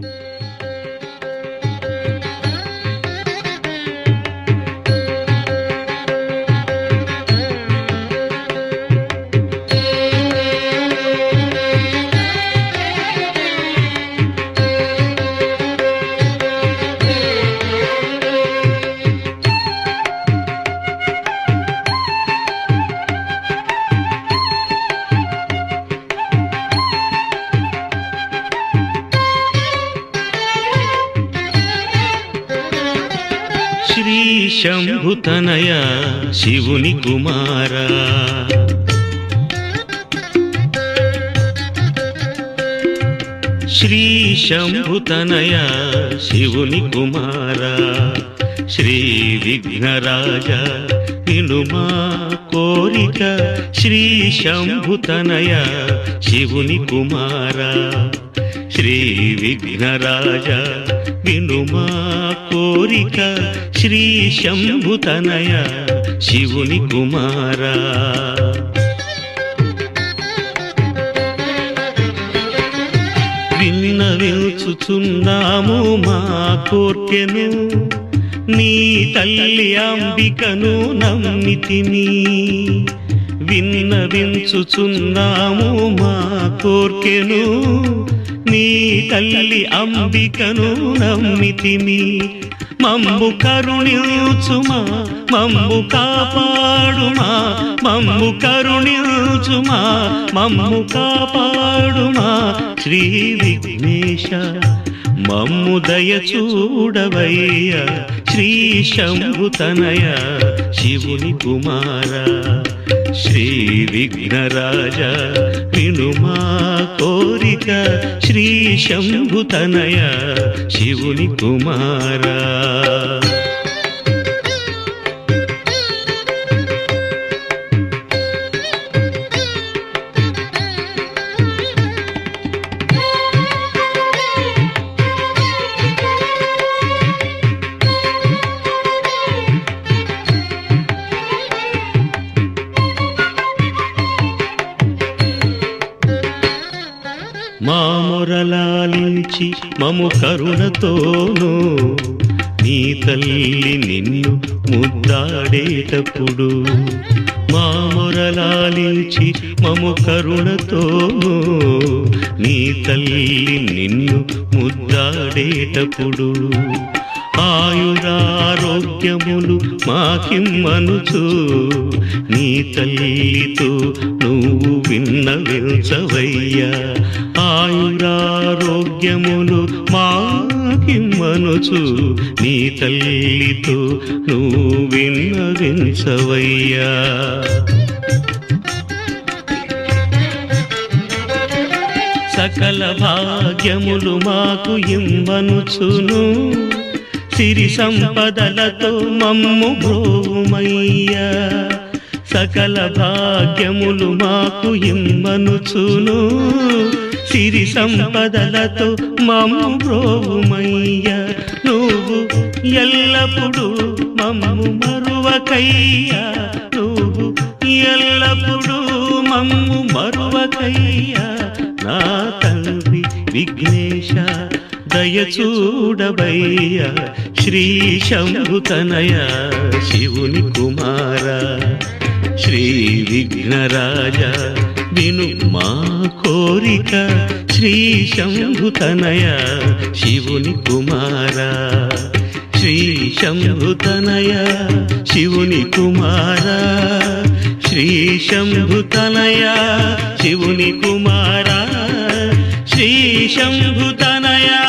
Música Shri శంభుతనయ శివుని కుమారా. శ్రీ శంభుతనయ శివుని కుమారా. శ్రీ విఘ్నరాజ వినుమా కోరిక. శ్రీ శంభుతనయ శివుని కుమారా. శ్రీ విఘ్నరాజ వినుమా కోరిక. శ్రీ శంభుతనయ శివుని కుమారా. విన్నవించుచున్నాము మా కోర్కెను. నీ తల్లి అంబికను నమ్మితిమి విన్నవించుచున్నాము మా కోర్కెను. నీ తల్లి అంబికను నమ్మితిమి. మమ్ము కరుణిల్చుమా మమ్ము కాపాడుమా మమ్ము కరుణిల్చుమా మమ్ము కాపాడుమా. శ్రీ విఘ్నేశ మమ్ము దయ చూడవయ్య. శ్రీ శంభుతనయ శివుని కుమారా. శ్రీ విఘ్నరాజ వినుమా కోరిక శ్రీ శంభుతనయ శివుని కుమారా. మా మొరలాలించి మము కరుణతోనూ నీ తల్లి నిన్ను ముద్దాడేటప్పుడు మా మొరలాలించి మము కరుణతోనూ నీ తల్లి నిన్ను ముద్దాడేటప్పుడు ఆయురారోగ్యములు మాకిమ్మనుచు నీ తల్లితో నువ్వు విన్నవించవయ్యా ఆయురారోగ్యములు మాకిమ్మనుచు నీ తల్లితో నువ్వు విన్నవించవయ్యా సకల భాగ్యములు మాకు ఇమ్మనుచును. సిరి సంపదలతో మమ్ము బ్రోమయ్యా సకల భాగ్యములు మాకు ఇమ్మనుచును. సిరి సంపదలతో మమ్ము బ్రోమయ్యా నువ్వు ఎల్లప్పుడూ మమ్ము మరువకయ్యా. నువ్వు ఎల్లప్పుడూ మమ్ము మరువకయ్యా. నా తండ్రి విఘ్నే దయ చూడబయ్య శ్రీ శంభుతనయ శివుని కుమార శ్రీ విఘ్నరాజ విను మా కోరిక శ్రీ శంభుతనయ శివుని కుమార శ్రీ శంభుతనయ శివుని కుమార శ్రీ శంభుతనయ శివుని కుమారా. శ్రీ శంభుతనయా